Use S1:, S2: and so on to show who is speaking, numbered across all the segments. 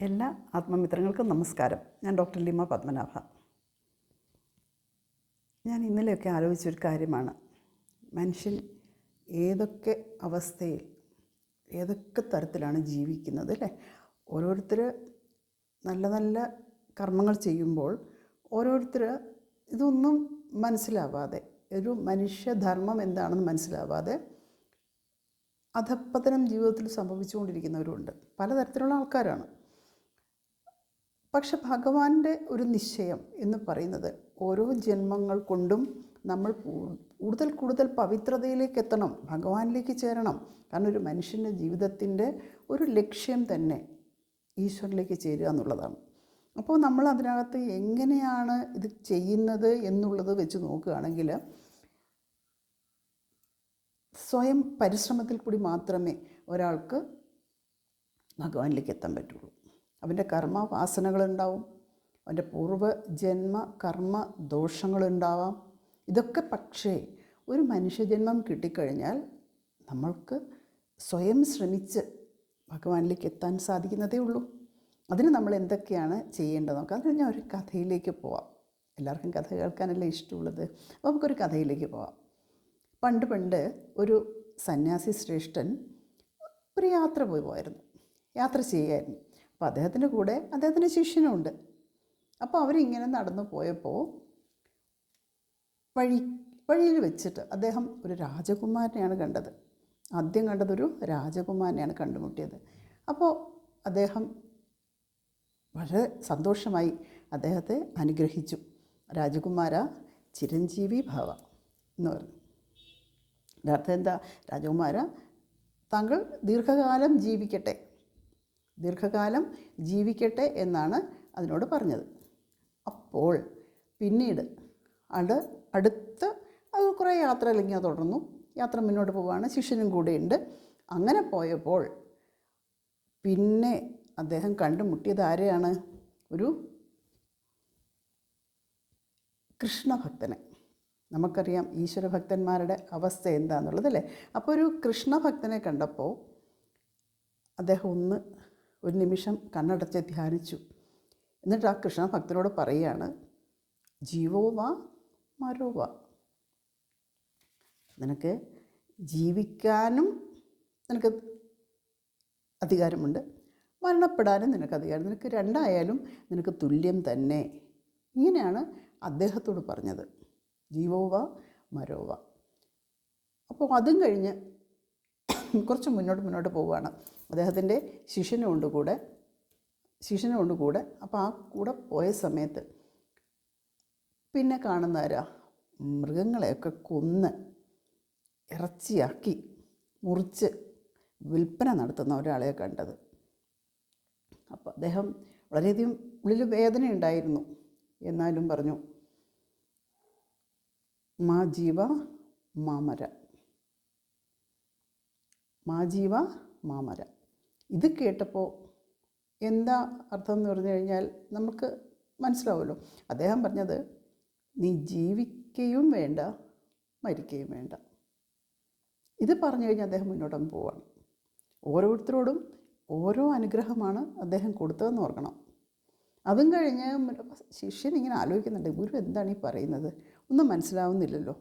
S1: എല്ലാ ആത്മമിത്രങ്ങൾക്കും നമസ്കാരം. ഞാൻ ഡോക്ടർ ലിമ പത്മനാഭ. ഞാൻ ഇന്നലെയൊക്കെ ആലോചിച്ചൊരു കാര്യമാണ്. മനുഷ്യൻ ഏതൊക്കെ അവസ്ഥയിൽ ഏതൊക്കെ തരത്തിലാണ് ജീവിക്കുന്നത് അല്ലേ? ഓരോരുത്തർ നല്ല നല്ല കർമ്മങ്ങൾ ചെയ്യുമ്പോൾ ഓരോരുത്തർ ഇതൊന്നും മനസ്സിലാവാതെ ഒരു മനുഷ്യധർമ്മം എന്താണെന്ന് മനസ്സിലാവാതെ അധപ്പതനം ജീവിതത്തിൽ സംഭവിച്ചുകൊണ്ടിരിക്കുന്നവരുണ്ട്. പലതരത്തിലുള്ള ആൾക്കാരാണ്. പക്ഷെ ഭഗവാന്റെ ഒരു നിശ്ചയം എന്ന് പറയുന്നത് ഓരോ ജന്മങ്ങൾ കൊണ്ടും നമ്മൾ കൂടുതൽ കൂടുതൽ പവിത്രതയിലേക്ക് എത്തണം ഭഗവാനിലേക്ക് ചേരണം. കാരണം ഒരു മനുഷ്യന്റെ ജീവിതത്തിന്റെ ഒരു ലക്ഷ്യം തന്നെ ഈശ്വരനിലേക്ക് ചേരുക എന്നുള്ളതാണ്. അപ്പോൾ നമ്മൾ അതിനകത്ത് എങ്ങനെയാണ് ഇത് ചെയ്യുന്നത് എന്നുള്ളത് വെച്ച് നോക്കുകയാണെങ്കിൽ സ്വയം പരിശ്രമത്തിൽ കൂടി മാത്രമേ ഒരാൾക്ക് ഭഗവാനിലേക്ക് എത്താൻ പറ്റുള്ളൂ. അവന്റെ കർമ്മവാസനകളുണ്ടാവും. അവന്റെ പൂർവ ജന്മ കർമ്മ ദോഷങ്ങളുണ്ടാവാം ഇതൊക്കെ പക്ഷേ ഒരു മനുഷ്യജന്മം കിട്ടിക്കഴിഞ്ഞാൽ നമ്മൾക്ക് സ്വയം ശ്രമിച്ച് ഭഗവാനിലേക്ക് എത്താൻ സാധിക്കുന്നതേ ഉള്ളൂ. അതിന് നമ്മൾ എന്തൊക്കെയാണ് ചെയ്യേണ്ടത്? നമുക്ക് അതിന് ഞാൻ ഒരു കഥയിലേക്ക് പോവാം. എല്ലാവർക്കും കഥ കേൾക്കാനല്ലേ ഇഷ്ടമുള്ളത്? അപ്പോൾ നമുക്കൊരു കഥയിലേക്ക് പോവാം. പണ്ട് പണ്ട് ഒരു സന്യാസി ശ്രേഷ്ഠൻ ഒരു യാത്ര പോയി പോയിരുന്നു യാത്ര ചെയ്യായിരുന്നു. അപ്പോൾ അദ്ദേഹത്തിന്റെ കൂടെ അദ്ദേഹത്തിന്റെ ശിഷ്യനുണ്ട് അപ്പോൾ അവരിങ്ങനെ നടന്നു പോയപ്പോൾ വഴി വഴിയിൽ വെച്ചിട്ട് അദ്ദേഹം ഒരു രാജകുമാരനെയാണ് കണ്ടത്. ആദ്യം കണ്ടതൊരു രാജകുമാരനെയാണ് കണ്ടുമുട്ടിയത്. അപ്പോൾ അദ്ദേഹം വളരെ സന്തോഷമായി അദ്ദേഹത്തെ അനുഗ്രഹിച്ചു. രാജകുമാര ചിരഞ്ജീവി ഭവ എന്ന് പറഞ്ഞു. അർത്ഥം എന്താ? രാജകുമാര താങ്കൾ ദീർഘകാലം ജീവിക്കട്ടെ. ദീർഘകാലം ജീവിക്കട്ടെ എന്നാണ് അതിനോട് പറഞ്ഞത്. അപ്പോൾ പിന്നീട് അത് അടുത്ത് അത് കുറേ യാത്ര അല്ലെങ്കിൽ തുടർന്നു. യാത്ര മുന്നോട്ട് പോവുകയാണ്. ശിഷ്യനും കൂടെയുണ്ട്. അങ്ങനെ പോയപ്പോൾ പിന്നെ അദ്ദേഹം കണ്ടുമുട്ടിയത് ആരെയാണ്? ഒരു കൃഷ്ണഭക്തനെ. നമുക്കറിയാം ഈശ്വരഭക്തന്മാരുടെ അവസ്ഥ എന്താണെന്നുള്ളത് അല്ലേ? അപ്പോൾ ഒരു കൃഷ്ണഭക്തനെ കണ്ടപ്പോൾ അദ്ദേഹം ഒന്ന് ഒരു നിമിഷം കണ്ണടച്ച് ധ്യാനിച്ചു. എന്നിട്ട് ആ കൃഷ്ണഭക്തനോട് പറയുകയാണ് ജീവോ മരോവ നിനക്ക് ജീവിക്കാനും നിനക്ക് അധികാരമുണ്ട്. മരണപ്പെടാനും നിനക്ക് അധികാരം. നിനക്ക് രണ്ടായാലും നിനക്ക് തുല്യം തന്നെ. ഇങ്ങനെയാണ് അദ്ദേഹത്തോട് പറഞ്ഞത്. ജീവോവ മരോവ അപ്പോൾ അതും കഴിഞ്ഞ് കുറച്ച് മുന്നോട്ട് മുന്നോട്ട് പോവുകയാണ്. അദ്ദേഹത്തിന്റെ ശിഷ്യനും ഉണ്ട് കൂടെ ശിഷ്യനും ഉണ്ട് കൂടെ അപ്പോൾ ആ കൂടെ പോയ സമയത്ത് പിന്നെ കാണുന്നവരാ മൃഗങ്ങളെയൊക്കെ കൊന്ന് ഇറച്ചിയാക്കി മുറിച്ച് വിൽപ്പന നടത്തുന്ന ഒരാളെ കണ്ടത്. അപ്പോൾ അദ്ദേഹം വളരെയധികം ഉള്ളിൽ വേദനയുണ്ടായിരുന്നു. എന്നാലും പറഞ്ഞു മാ ജീവ മാമര മാ ജീവ മാമര ഇത് കേട്ടപ്പോൾ എന്താ അർത്ഥം എന്ന് പറഞ്ഞു കഴിഞ്ഞാൽ നമുക്ക് മനസ്സിലാവുമല്ലോ. അദ്ദേഹം പറഞ്ഞത് നീ ജീവിക്കുകയും വേണ്ട മരിക്കുകയും വേണ്ട. ഇത് പറഞ്ഞു കഴിഞ്ഞാൽ അദ്ദേഹം മുന്നോട്ടങ്ങ് പോവാണ്. ഓരോരുത്തരോടും ഓരോ അനുഗ്രഹമാണ് അദ്ദേഹം കൊടുത്തതെന്ന് ഓർക്കണം. അതും കഴിഞ്ഞ് ശിഷ്യൻ ഇങ്ങനെ ആലോചിക്കുന്നുണ്ട് ഗുരു എന്താണ് ഈ പറയുന്നത്? ഒന്നും മനസ്സിലാവുന്നില്ലല്ലോ.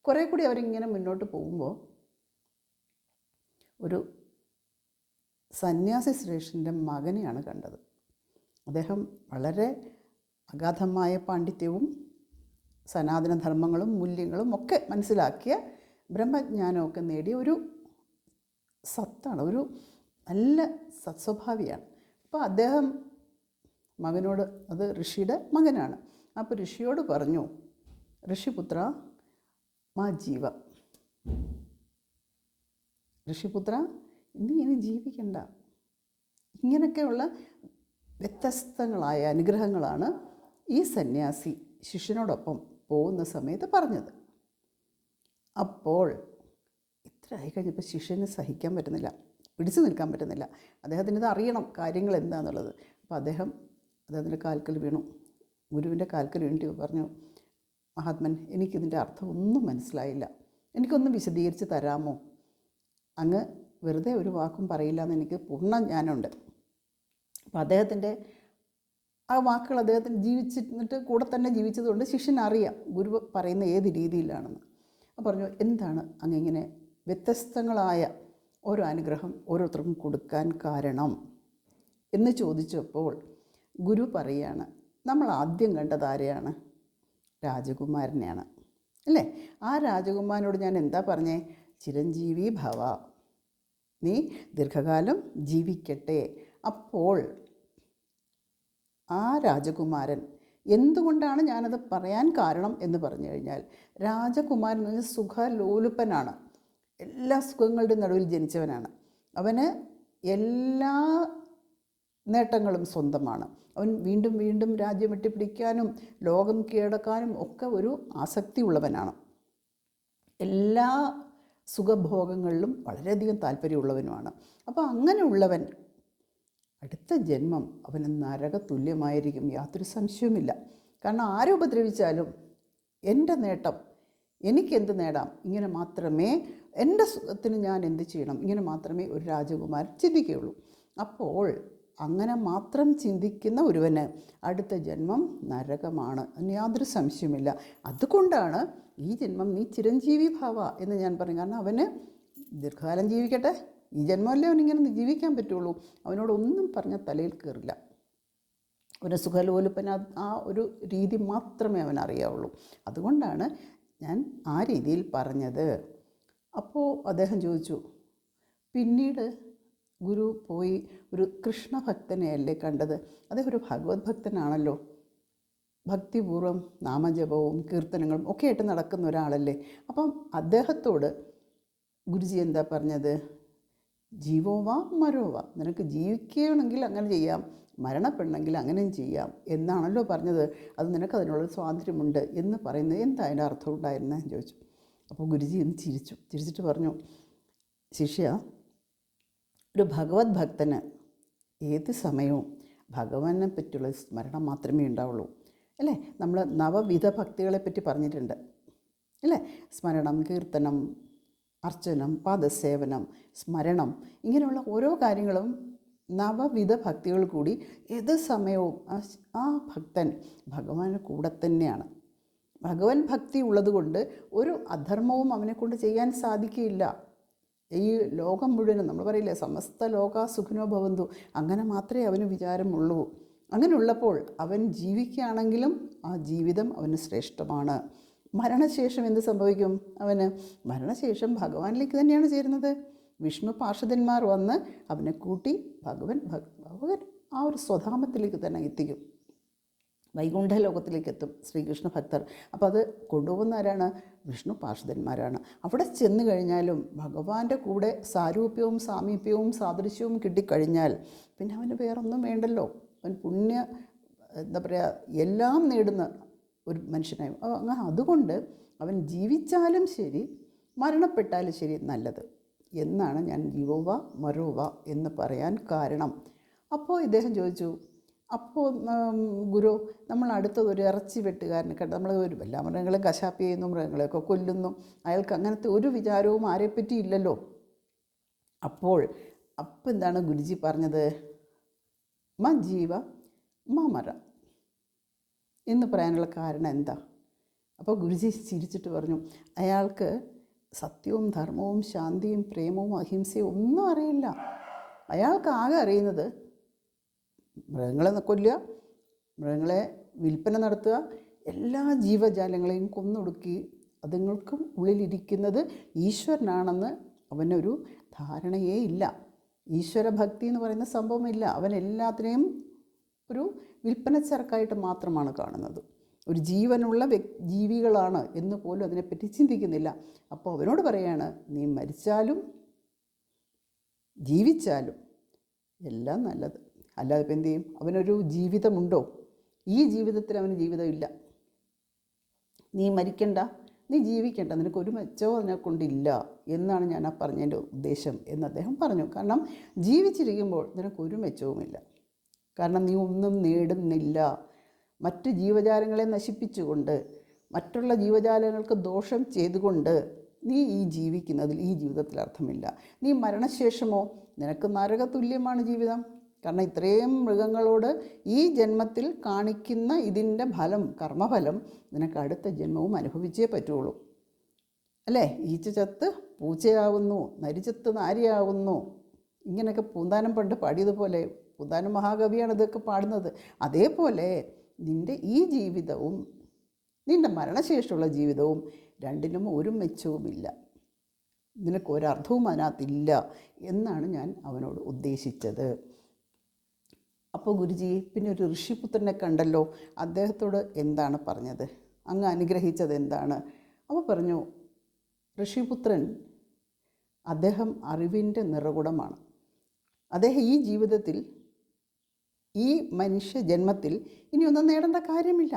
S1: കുറേ കൂടി അവരിങ്ങനെ മുന്നോട്ട് പോകുമ്പോൾ ഒരു സന്യാസി ശ്രേഷ്ഠന്റെ മകനെയാണ് കണ്ടത്. അദ്ദേഹം വളരെ അഗാധമായ പാണ്ഡിത്യവും സനാതനധർമ്മങ്ങളും മൂല്യങ്ങളും ഒക്കെ മനസ്സിലാക്കിയ ബ്രഹ്മജ്ഞാനമൊക്കെ നേടിയ ഒരു സത്താണ് ഒരു നല്ല സത്സ്വഭാവിയാണ്. അപ്പോൾ അദ്ദേഹം മകനോട് അത് ഋഷിയുടെ മകനാണ്. അപ്പോൾ ഋഷിയോട് പറഞ്ഞു ഋഷിപുത്ര മാ ജീവ. ഋഷിപുത്ര നീ ഇനി ജീവിക്കണ്ട. ഇങ്ങനെയൊക്കെയുള്ള വ്യത്യസ്തങ്ങളായ അനുഗ്രഹങ്ങളാണ് ഈ സന്യാസി ശിഷ്യനോടൊപ്പം പോകുന്ന സമയത്ത് പറഞ്ഞത്. അപ്പോൾ ഇത്ര ആയി കഴിഞ്ഞപ്പോൾ ശിഷ്യന് സഹിക്കാൻ പറ്റുന്നില്ല പിടിച്ചു നിൽക്കാൻ പറ്റുന്നില്ല. അദ്ദേഹത്തിന് ഇത് അറിയണം കാര്യങ്ങൾ എന്താണെന്നുള്ളത് അപ്പോൾ അദ്ദേഹം അദ്ദേഹത്തിന്റെ കാൽക്കൽ വീണു. ഗുരുവിന്റെ കാൽക്കൽ വീണിട്ട് പറഞ്ഞു മഹാത്മൻ എനിക്കിതിന്റെ അർത്ഥം ഒന്നും മനസ്സിലായില്ല. എനിക്കൊന്ന് വിശദീകരിച്ച് തരാമോ? അങ്ങ് വെറുതെ ഒരു വാക്കും പറയില്ല എന്ന് എനിക്ക് പൂർണ ജ്ഞാനമുണ്ട് അപ്പം അദ്ദേഹത്തിന്റെ ആ വാക്കുകൾ അദ്ദേഹത്തിന് ജീവിച്ചിരുന്നിട്ട് കൂടെ തന്നെ ജീവിച്ചതുകൊണ്ട് ശിഷ്യൻ അറിയാം ഗുരു പറയുന്ന ഏത് രീതിയിലാണെന്ന്. അപ്പോൾ പറഞ്ഞു എന്താണ് അങ്ങിങ്ങനെ വ്യത്യസ്തങ്ങളായ ഓരോ അനുഗ്രഹം ഓരോരുത്തർക്കും കൊടുക്കാൻ കാരണം? എന്ന് ചോദിച്ചപ്പോൾ ഗുരു പറയാണ് നമ്മൾ ആദ്യം കണ്ടത് ആരെയാണ്? രാജകുമാരനെയാണ്. അല്ലേ? ആ രാജകുമാരനോട് ഞാൻ എന്താ പറഞ്ഞേ? ചിരഞ്ജീവി ഭവ. നീ ദീർഘകാലം ജീവിക്കട്ടെ. അപ്പോൾ ആ രാജകുമാരൻ എന്തുകൊണ്ടാണ് ഞാനത് പറയാൻ കാരണം എന്ന് പറഞ്ഞു കഴിഞ്ഞാൽ രാജകുമാരൻ ഒരു സുഖ സുഖലോലുപ്പനാണ് എല്ലാ സുഖങ്ങളുടെ നടുവിൽ ജനിച്ചവനാണ്. അവന് എല്ലാ നേട്ടങ്ങളും സ്വന്തമാണ്. അവൻ വീണ്ടും വീണ്ടും രാജ്യം വെട്ടിപ്പിടിക്കാനും ലോകം കീഴടക്കാനും ഒക്കെ ഒരു ആസക്തി ഉള്ളവനാണ് എല്ലാ സുഖഭോഗങ്ങളിലും വളരെയധികം താല്പര്യമുള്ളവനുമാണ്. അപ്പോൾ അങ്ങനെയുള്ളവൻ അടുത്ത ജന്മം അവന് നരക തുല്യമായിരിക്കും യാതൊരു സംശയവുമില്ല. കാരണം ആരെ ഉപദ്രവിച്ചാലും എന്റെ നേട്ടം എനിക്കെന്ത് നേടാം? ഇങ്ങനെ മാത്രമേ എന്റെ സുഖത്തിന് ഞാൻ എന്ത് ചെയ്യണം? ഇങ്ങനെ മാത്രമേ ഒരു രാജകുമാരൻ ചിന്തിക്കുകയുള്ളൂ. അപ്പോൾ അങ്ങനെ മാത്രം ചിന്തിക്കുന്ന ഒരുവന് അടുത്ത ജന്മം നരകമാണ്. യാതൊരു സംശയമില്ല അതുകൊണ്ടാണ് ഈ ജന്മം നീ ചിരഞ്ജീവി ഭാവ എന്ന് ഞാൻ പറയും കാരണം അവന് ദീർഘകാലം ജീവിക്കട്ടെ. ഈ ജന്മമല്ലേ അവനിങ്ങനെ ജീവിക്കാൻ പറ്റുള്ളൂ. അവനോടൊന്നും പറഞ്ഞ തലയിൽ കയറില്ല അവന് സുഖലോലുപ്പന ആ ഒരു രീതി മാത്രമേ അവൻ അറിയാവുള്ളൂ. അതുകൊണ്ടാണ് ഞാൻ ആ രീതിയിൽ പറഞ്ഞത്. അപ്പോൾ അദ്ദേഹം ചോദിച്ചു പിന്നീട് ഗുരു പോയി ഒരു കൃഷ്ണഭക്തനെയല്ലേ കണ്ടത്? അദ്ദേഹം ഒരു ഭഗവത് ഭക്തനാണല്ലോ ഭക്തിപൂർവം നാമജപവും കീർത്തനങ്ങളും ഒക്കെ ആയിട്ട് നടക്കുന്ന ഒരാളല്ലേ. അപ്പം അദ്ദേഹത്തോട് ഗുരുജി എന്താ പറഞ്ഞത്? ജീവോവാ മരോവാ നിനക്ക് ജീവിക്കുകയാണെങ്കിൽ അങ്ങനെ ചെയ്യാം. മരണപ്പെടണമെങ്കിൽ അങ്ങനെയും ചെയ്യാം. എന്നാണല്ലോ പറഞ്ഞത്. അത് നിനക്ക് അതിനുള്ള സ്വാതന്ത്ര്യമുണ്ട് എന്ന് പറയുന്നത് എന്താ അതിന്റെ അർത്ഥം ഉണ്ടായിരുന്നതെന്ന് ചോദിച്ചു. അപ്പോൾ ഗുരുജി ഒന്ന് ചിരിച്ചു. ചിരിച്ചിട്ട് പറഞ്ഞു ശിഷ്യ ഒരു ഭഗവത് ഭക്തന് ഏത് സമയവും ഭഗവാനെ പറ്റിയുള്ള സ്മരണം മാത്രമേ ഉണ്ടാവുള്ളൂ. അല്ലേ? നമ്മൾ നവവിധ ഭക്തികളെ പറ്റി പറഞ്ഞിട്ടുണ്ട്. അല്ലേ? സ്മരണം കീർത്തനം അർച്ചനം പാദസേവനം സ്മരണം ഇങ്ങനെയുള്ള ഓരോ കാര്യങ്ങളും നവവിധ ഭക്തികൾ കൂടി ഏത് സമയവും ആ ഭക്തൻ ഭഗവാന് കൂടെ തന്നെയാണ്. ഭഗവൻ ഭക്തി ഉള്ളതുകൊണ്ട് ഒരു അധർമ്മവും അവനെക്കൊണ്ട് ചെയ്യാൻ സാധിക്കില്ല ഈ ലോകം മുഴുവനും നമ്മൾ പറയില്ലേ സമസ്ത ലോക സുഖിനോ ഭവന്തു. അങ്ങനെ മാത്രമേ അവന് വിചാരമുള്ളൂ. അങ്ങനെയുള്ളപ്പോൾ അവൻ ജീവിക്കുകയാണെങ്കിലും ആ ജീവിതം അവന് ശ്രേഷ്ഠമാണ്. മരണശേഷം എന്ത് സംഭവിക്കും അവന്? മരണശേഷം ഭഗവാനിലേക്ക് തന്നെയാണ് ചേരുന്നത്. വിഷ്ണു പാർഷദന്മാർ വന്ന് അവനെ കൂട്ടി ഭഗവൻ ഭഗ് ഭഗവൻ ആ ഒരു സ്വധാമത്തിലേക്ക് തന്നെ എത്തിക്കും. വൈകുണ്ഠ ലോകത്തിലേക്ക് എത്തും ശ്രീകൃഷ്ണ ഭക്തർ. അപ്പോൾ അത് കൊണ്ടുപോകുന്ന ആരാണ്? വിഷ്ണു പാർഷദന്മാരാണ് അവിടെ ചെന്ന് കഴിഞ്ഞാലും ഭഗവാന്റെ കൂടെ സാരൂപ്യവും സാമീപ്യവും സാദൃശ്യവും കിട്ടിക്കഴിഞ്ഞാൽ പിന്നെ അവന് വേറൊന്നും വേണ്ടല്ലോ. അവൻ പുണ്യ എന്താ പറയുക എല്ലാം നേടുന്ന ഒരു മനുഷ്യനായും. അങ്ങനെ അതുകൊണ്ട് അവൻ ജീവിച്ചാലും ശരി മരണപ്പെട്ടാലും ശരി നല്ലത്. എന്നാണ് ഞാൻ യുവ മരുവ എന്ന് പറയാൻ കാരണം. അപ്പോൾ ഇദ്ദേഹം ചോദിച്ചു അപ്പോൾ ഗുരു നമ്മൾ അടുത്തത് ഒരു ഇറച്ചി വെട്ടുകാരനെ കണ്ട്. നമ്മൾ ഒരു എല്ലാ മൃഗങ്ങളെ കശാപ്പ് ചെയ്യുന്നു മൃഗങ്ങളെയൊക്കെ കൊല്ലുന്നു. അയാൾക്ക് അങ്ങനത്തെ ഒരു വിചാരവും ആരെപ്പറ്റി ഇല്ലല്ലോ. അപ്പോൾ അപ്പം എന്താണ് ഗുരുജി പറഞ്ഞത്? മ ജീവ മ മര എന്ന് പറയാനുള്ള കാരണം എന്താ? അപ്പോൾ ഗുരുജി ചിരിച്ചിട്ട് പറഞ്ഞു അയാൾക്ക് സത്യവും ധർമ്മവും ശാന്തിയും പ്രേമവും അഹിംസയും ഒന്നും അറിയില്ല. അയാൾക്ക് ആകെ അറിയുന്നത് മൃഗങ്ങളെ കൊല്ലുക മൃഗങ്ങളെ വിൽപ്പന നടത്തുക എല്ലാ ജീവജാലങ്ങളെയും കൊന്നൊടുക്കി അതുങ്ങൾക്കും ഉള്ളിലിരിക്കുന്നത് ഈശ്വരനാണെന്ന് അവനൊരു ധാരണയേ ഇല്ല. ഈശ്വര ഭക്തി എന്ന് പറയുന്ന സംഭവമില്ല. അവൻ എല്ലാത്തിനെയും ഒരു വിൽപ്പനച്ചരക്കായിട്ട് മാത്രമാണ് കാണുന്നത്. ഒരു ജീവനുള്ള ജീവികളാണ് എന്ന് പോലും അതിനെപ്പറ്റി ചിന്തിക്കുന്നില്ല. അപ്പോൾ അവനോട് പറയാണ് നീ മരിച്ചാലും ജീവിച്ചാലും എല്ലാം നല്ലത്. അല്ലാതെ ഇപ്പം എന്ത് ചെയ്യും? അവനൊരു ജീവിതമുണ്ടോ? ഈ ജീവിതത്തിൽ അവന് ജീവിതമില്ല. നീ മരിക്കണ്ട. നീ ജീവിക്കേണ്ട. നിനക്ക് ഒരു മെച്ചവും അതിനെ കൊണ്ടില്ല എന്നാണ് ഞാൻ ആ പറഞ്ഞതിന്റെ ഉദ്ദേശം എന്ന് അദ്ദേഹം പറഞ്ഞു. കാരണം ജീവിച്ചിരിക്കുമ്പോൾ നിനക്ക് ഒരു മെച്ചവുമില്ല. കാരണം നീ ഒന്നും നേടുന്നില്ല. മറ്റ് ജീവജാലങ്ങളെ നശിപ്പിച്ചുകൊണ്ട് മറ്റുള്ള ജീവജാലങ്ങൾക്ക് ദോഷം ചെയ്തുകൊണ്ട് നീ ഈ ജീവിക്കുന്നതിൽ ഈ ജീവിതത്തിൽ അർത്ഥമില്ല. നീ മരണശേഷമോ? നിനക്ക് നരക തുല്യമാണ് ജീവിതം. കാരണം ഇത്രയും മൃഗങ്ങളോട് ഈ ജന്മത്തിൽ കാണിക്കുന്ന ഇതിന്റെ ഫലം കർമ്മഫലം നിനക്ക് അടുത്ത ജന്മവും അനുഭവിച്ചേ പറ്റുള്ളൂ. അല്ലേ? ഈച്ച ചത്ത് പൂച്ചയാവുന്നു നരിച്ചത്ത് നാരിയാവുന്നു. ഇങ്ങനെയൊക്കെ പൂന്താനം പണ്ട് പാടിയതുപോലെ പൂന്താനം മഹാകവിയാണ് ഇതൊക്കെ പാടുന്നത്. അതേപോലെ നിന്റെ ഈ ജീവിതവും നിന്റെ മരണശേഷമുള്ള ജീവിതവും രണ്ടിനും ഒരു മെച്ചവുമില്ല. നിനക്കൊരർത്ഥവും അതിനകത്തില്ല എന്നാണ് ഞാൻ അവനോട് ഉദ്ദേശിച്ചത്. അപ്പോൾ ഗുരുജി പിന്നെ ഒരു ഋഷിപുത്രനെ കണ്ടല്ലോ. അദ്ദേഹത്തോട് എന്താണ് പറഞ്ഞത്? അങ്ങ് അനുഗ്രഹിച്ചത് എന്താണ്? അപ്പോൾ പറഞ്ഞു ഋഷിപുത്രൻ അദ്ദേഹം അറിവിന്റെ നിറകുടമാണ്. അദ്ദേഹം ഈ ജീവിതത്തിൽ ഈ മനുഷ്യ ജന്മത്തിൽ ഇനിയൊന്നും നേടേണ്ട കാര്യമില്ല.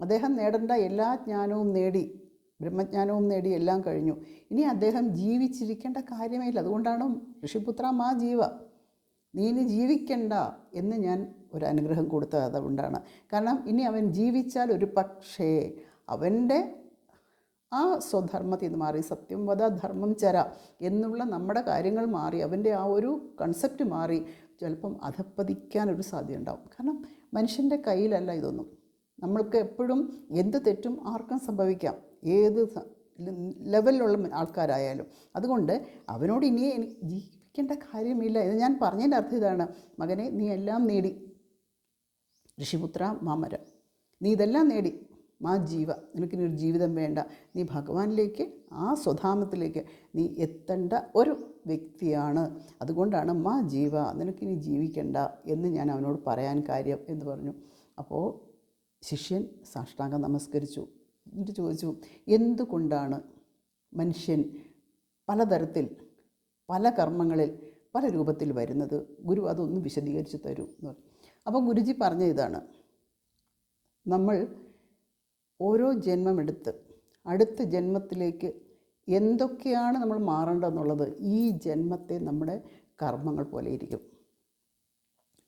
S1: അദ്ദേഹം നേടേണ്ട എല്ലാ ജ്ഞാനവും നേടി ബ്രഹ്മജ്ഞാനവും നേടി എല്ലാം കഴിഞ്ഞു. ഇനി അദ്ദേഹം ജീവിച്ചിരിക്കേണ്ട കാര്യമേ ഇല്ല. അതുകൊണ്ടാണ് ഋഷിപുത്ര മാ ജീവ. നീ ഇനി ജീവിക്കണ്ട എന്ന് ഞാൻ ഒരു അനുഗ്രഹം കൊടുത്തത് അതുകൊണ്ടാണ്. കാരണം ഇനി അവൻ ജീവിച്ചാൽ ഒരു പക്ഷേ അവന്റെ ആ സ്വധർമ്മത്തിൽ നിന്ന് മാറി സത്യം വധ ധർമ്മം ചര എന്നുള്ള നമ്മുടെ കാര്യങ്ങൾ മാറി അവന്റെ ആ ഒരു കൺസെപ്റ്റ് മാറി ചിലപ്പം അധപ്പതിക്കാനൊരു സാധ്യത ഉണ്ടാവും. കാരണം മനുഷ്യന്റെ കയ്യിലല്ല ഇതൊന്നും. നമ്മൾക്ക് എപ്പോഴും എന്ത് തെറ്റും ആർക്കും സംഭവിക്കാം. ഏത് ലെവലിലുള്ള ആൾക്കാരായാലും. അതുകൊണ്ട് അവനോട് ഇനി എനിക്ക് ജീവിക്കേണ്ട കാര്യമില്ല ഇത് ഞാൻ പറഞ്ഞതിന്റെ അർത്ഥം ഇതാണ്. മകനെ നീ എല്ലാം നേടി. ഋഷിപുത്ര മാമര. നീ ഇതെല്ലാം നേടി. മാ ജീവ. നിനക്കിനി ഒരു ജീവിതം വേണ്ട. നീ ഭഗവാനിലേക്ക് ആ സ്വധാമത്തിലേക്ക് നീ എത്തേണ്ട ഒരു വ്യക്തിയാണ്. അതുകൊണ്ടാണ് മാ ജീവ നിനക്കിനി ജീവിക്കണ്ട എന്ന് ഞാൻ അവനോട് പറയാൻ കാര്യം എന്ന് പറഞ്ഞു. അപ്പോൾ ശിഷ്യൻ സാഷ്ടാംഗം നമസ്കരിച്ചു. എന്നിട്ട് ചോദിച്ചു എന്തുകൊണ്ടാണ് മനുഷ്യൻ പലതരത്തിൽ പല കർമ്മങ്ങളിൽ പല രൂപത്തിൽ വരുന്നത്. ഗുരു അതൊന്ന് വിശദീകരിച്ച് തരൂ എന്ന് പറഞ്ഞു. അപ്പോൾ ഗുരുജി പറഞ്ഞ ഇതാണ്. നമ്മൾ ഓരോ ജന്മമെടുത്ത് അടുത്ത ജന്മത്തിലേക്ക് എന്തൊക്കെയാണ് നമ്മൾ മാറേണ്ടതെന്നുള്ളത് ഈ ജന്മത്തെ നമ്മുടെ കർമ്മങ്ങൾ പോലെ ഇരിക്കും.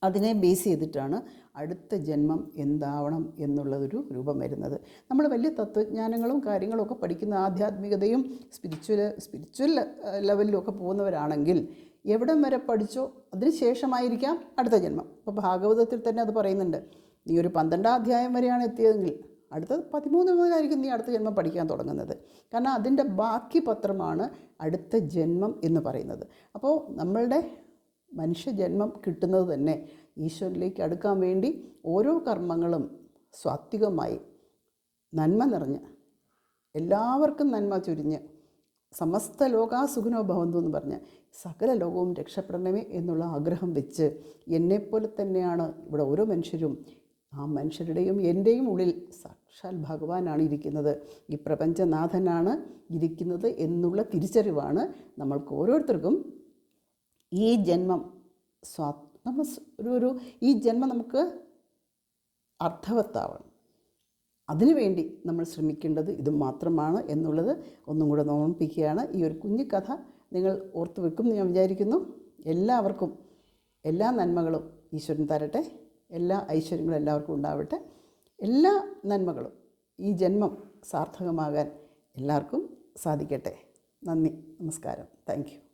S1: അതിനെ ബേസ് ചെയ്തിട്ടാണ് അടുത്ത ജന്മം എന്താവണം എന്നുള്ളതൊരു രൂപം വരുന്നത്. നമ്മൾ വലിയ തത്വജ്ഞാനങ്ങളും കാര്യങ്ങളും ഒക്കെ പഠിക്കുന്ന ആധ്യാത്മികതയും സ്പിരിച്വൽ സ്പിരിച്വൽ ലെവലിലും ഒക്കെ പോകുന്നവരാണെങ്കിൽ എവിടം വരെ പഠിച്ചോ അതിന് ശേഷമായിരിക്കാം അടുത്ത ജന്മം. ഇപ്പോൾ ഭാഗവതത്തിൽ തന്നെ അത് പറയുന്നുണ്ട്. നീ ഒരു പന്ത്രണ്ടാം അധ്യായം വരെയാണ് എത്തിയതെങ്കിൽ അടുത്ത പതിമൂന്ന് മുതലായിരിക്കും നീ അടുത്ത ജന്മം പഠിക്കാൻ തുടങ്ങുന്നത്. കാരണം അതിന്റെ ബാക്കി പത്രമാണ് അടുത്ത ജന്മം എന്ന് പറയുന്നത്. അപ്പോൾ നമ്മളുടെ മനുഷ്യജന്മം കിട്ടുന്നത് തന്നെ ഈശ്വരനിലേക്ക് അടുക്കാൻ വേണ്ടി ഓരോ കർമ്മങ്ങളും സ്വാത്വികമായി നന്മ നിറഞ്ഞ് എല്ലാവർക്കും നന്മ ചുരിഞ്ഞ് സമസ്ത ലോകാസുഖനോ ഭവന്തു എന്ന് പറഞ്ഞ് സകല ലോകവും രക്ഷപ്പെടണമേ എന്നുള്ള ആഗ്രഹം വെച്ച് എന്നെപ്പോലെ തന്നെയാണ് ഇവിടെ ഓരോ മനുഷ്യരും ആ മനുഷ്യരുടെയും എന്റെയും ഉള്ളിൽ സാക്ഷാൽ ഭഗവാനാണ് ഇരിക്കുന്നത്. ഈ പ്രപഞ്ചനാഥനാണ് ഇരിക്കുന്നത് എന്നുള്ള തിരിച്ചറിവാണ് നമ്മൾക്ക് ഓരോരുത്തർക്കും ഈ ജന്മം സ്വാ നമ്മൾ ഒരു ഒരു ഈ ജന്മം നമുക്ക് അർത്ഥവത്താവണം. അതിനുവേണ്ടി നമ്മൾ ശ്രമിക്കേണ്ടത് ഇത് മാത്രമാണ് എന്നുള്ളത് ഒന്നും കൂടെ ഓർമ്മിപ്പിക്കുകയാണ്. ഈ ഒരു കുഞ്ഞു കഥ നിങ്ങൾ ഓർത്തു വെക്കും ഞാൻ വിചാരിക്കുന്നു. എല്ലാവർക്കും എല്ലാ നന്മകളും ഈശ്വരൻ തരട്ടെ. എല്ലാ ഐശ്വര്യങ്ങളും എല്ലാവർക്കും ഉണ്ടാവട്ടെ. എല്ലാ നന്മകളും ഈ ജന്മം സാർത്ഥകമാകാൻ എല്ലാവർക്കും സാധിക്കട്ടെ. നന്ദി. നമസ്കാരം. താങ്ക്